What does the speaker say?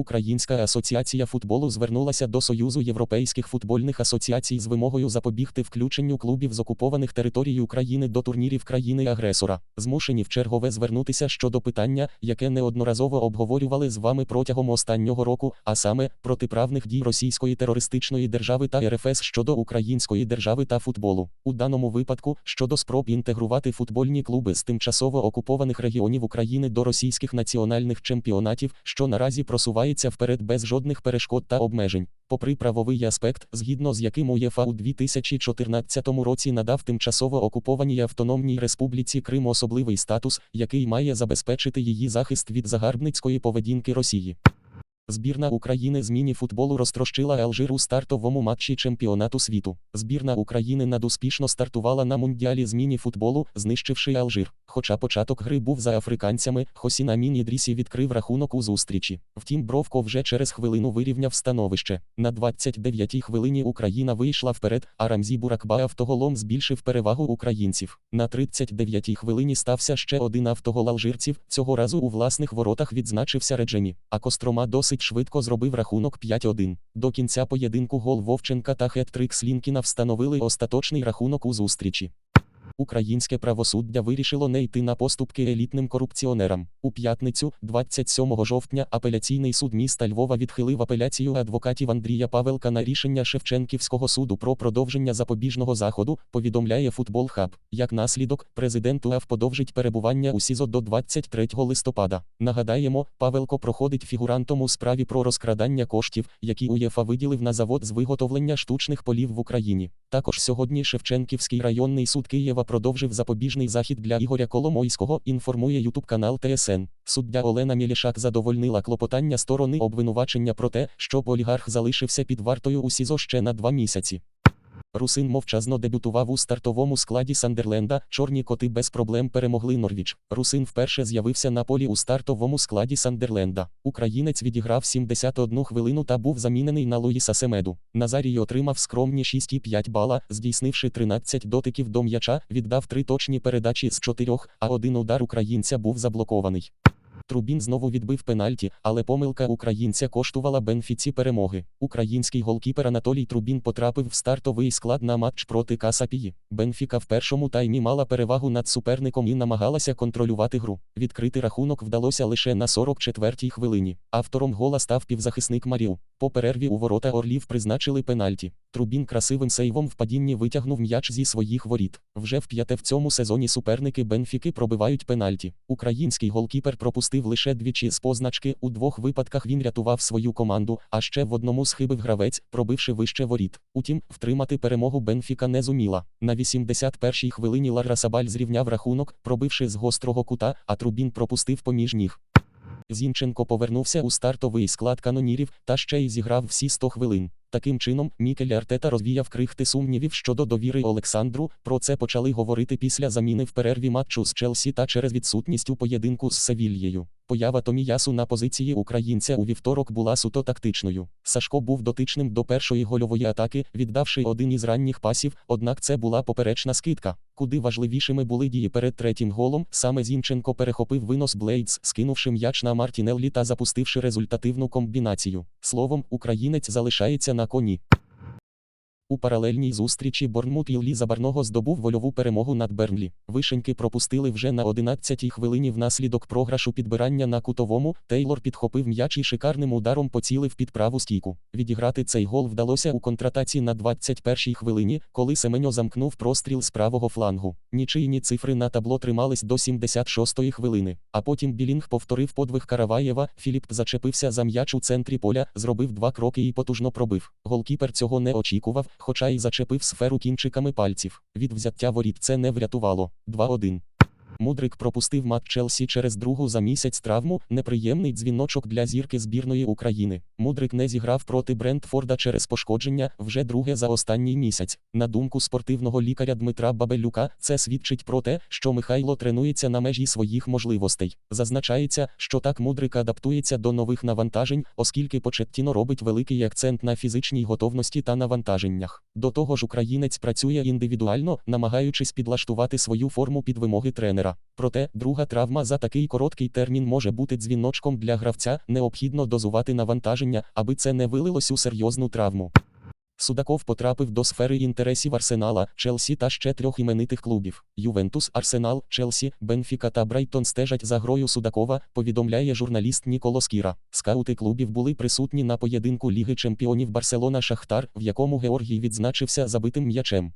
Українська асоціація футболу звернулася до Союзу європейських футбольних асоціацій з вимогою запобігти включенню клубів з окупованих територій України до турнірів країни-агресора. Змушені вчергове звернутися щодо питання, яке неодноразово обговорювали з вами протягом останнього року, а саме протиправних дій російської терористичної держави та РФС щодо української держави та футболу. У даному випадку щодо спроб інтегрувати футбольні клуби з тимчасово окупованих регіонів України до російських національних чемпіонатів, що наразі просувається вперед без жодних перешкод та обмежень. Попри правовий аспект, згідно з яким УЄФА у 2014 році надав тимчасово окупованій Автономній Республіці Крим особливий статус, який має забезпечити її захист від загарбницької поведінки Росії. Збірна України з міні-футболу розтрощила Алжир у стартовому матчі чемпіонату світу. Збірна України надуспішно стартувала на мундіалі з міні-футболу, знищивши Алжир. Хоча початок гри був за африканцями, Хосін Амін Ідрісі відкрив рахунок у зустрічі. Втім, Бровко вже через хвилину вирівняв становище. На 29-й хвилині Україна вийшла вперед, а Рамзі Буракба автоголом збільшив перевагу українців. На 39-й хвилині стався ще один автогол алжирців. Цього разу у власних воротах відзначився Реджемі. А Кострома досить швидко зробив рахунок 5-1. До кінця поєдинку гол Вовченка та хет-трик Слінкіна встановили остаточний рахунок у зустрічі. Українське правосуддя вирішило не йти на поступки елітним корупціонерам. У п'ятницю, 27 жовтня, апеляційний суд міста Львова відхилив апеляцію адвокатів Андрія Павелка на рішення Шевченківського суду про продовження запобіжного заходу, повідомляє Футбол Хаб. Як наслідок, президент УАФ подовжить перебування у СІЗО до 23 листопада. Нагадаємо, Павелко проходить фігурантом у справі про розкрадання коштів, які УЄФА виділив на завод з виготовлення штучних полів в Україні. Також сьогодні Шевченківський районний суд Києва продовжив запобіжний захід для Ігоря Коломойського, інформує Ютуб канал ТСН. Суддя Олена Мєлішак задовольнила клопотання сторони обвинувачення про те, що олігарх залишився під вартою у СІЗО ще на два місяці. Русин мовчазно дебютував у стартовому складі Сандерленда. Чорні коти без проблем перемогли Норвіч. Русин вперше з'явився на полі у стартовому складі Сандерленда. Українець відіграв 71 хвилину та був замінений на Луїса Семеду. Назарій отримав скромні 6,5 бала, здійснивши 13 дотиків до м'яча, віддав три точні передачі з чотирьох, а один удар українця був заблокований. Трубін знову відбив пенальті, але помилка українця коштувала Бенфіці перемоги. Український голкіпер Анатолій Трубін потрапив в стартовий склад на матч проти Касапії. Бенфіка в першому таймі мала перевагу над суперником і намагалася контролювати гру. Відкрити рахунок вдалося лише на 44-й хвилині. Автором гола став півзахисник Маріу. По перерві у ворота Орлів призначили пенальті. Трубін красивим сейвом в падінні витягнув м'яч зі своїх воріт. Вже в п'яте в цьому сезоні суперники Бенфіки пробивають пенальті. Український голкіпер пропустив лише двічі з позначки. У двох випадках він рятував свою команду, а ще в одному схибив гравець, пробивши вище воріт. Утім, втримати перемогу Бенфіка не зуміла. На 81-й хвилині Ларра Сабаль зрівняв рахунок, пробивши з гострого кута, а Трубін пропустив поміж ніг. Зінченко повернувся у стартовий склад канонірів та ще й зіграв всі 100 хвилин. Таким чином, Мікель Артета розвіяв крихти сумнівів щодо довіри Олександру. Про це почали говорити після заміни в перерві матчу з Челсі та через відсутність у поєдинку з Севільєю. Поява Томіясу на позиції українця у вівторок була суто тактичною. Сашко був дотичним до першої гольової атаки, віддавши один із ранніх пасів, однак це була поперечна скидка. Куди важливішими були дії перед третім голом, саме Зінченко перехопив винос Блейдс, скинувши м'яч на Мартінеллі та запустивши результативну комбінацію. Словом, українець залишається на коні. У паралельній зустрічі Борнмут Іллі Забарного здобув вольову перемогу над Бернлі. Вишеньки пропустили вже на 11-й хвилині внаслідок програшу підбирання на кутовому. Тейлор підхопив м'яч і шикарним ударом поцілив під праву стійку. Відіграти цей гол вдалося у контратаці на 21-й хвилині, коли Семеньо замкнув простріл з правого флангу. Нічийні цифри на табло тримались до 76-ї хвилини. А потім Білінг повторив подвиг Караваєва. Філіп зачепився за м'яч у центрі поля, зробив два кроки і потужно пробив. Голкіпер цього не очікував хоча й зачепив сферу кінчиками пальців. Від взяття воріт це не врятувало. 2-1. Мудрик пропустив матч Челсі через другу за місяць травму, неприємний дзвіночок для зірки збірної України. Мудрик не зіграв проти Брентфорда через пошкодження вже друге за останній місяць. На думку спортивного лікаря Дмитра Бабелюка, це свідчить про те, що Михайло тренується на межі своїх можливостей. Зазначається, що так мудрик адаптується до нових навантажень, оскільки Почеттіно робить великий акцент на фізичній готовності та навантаженнях. До того ж, українець працює індивідуально, намагаючись підлаштувати свою форму під вимоги тренера. Проте, друга травма за такий короткий термін може бути дзвіночком для гравця, необхідно дозувати навантаження, аби це не вилилось у серйозну травму. Судаков потрапив до сфери інтересів Арсенала, Челсі та ще трьох іменитих клубів. Ювентус, Арсенал, Челсі, Бенфіка та Брайтон стежать за грою Судакова, повідомляє журналіст Ніколо Скіра. Скаути клубів були присутні на поєдинку Ліги чемпіонів Барселона Шахтар, в якому Георгій відзначився забитим м'ячем.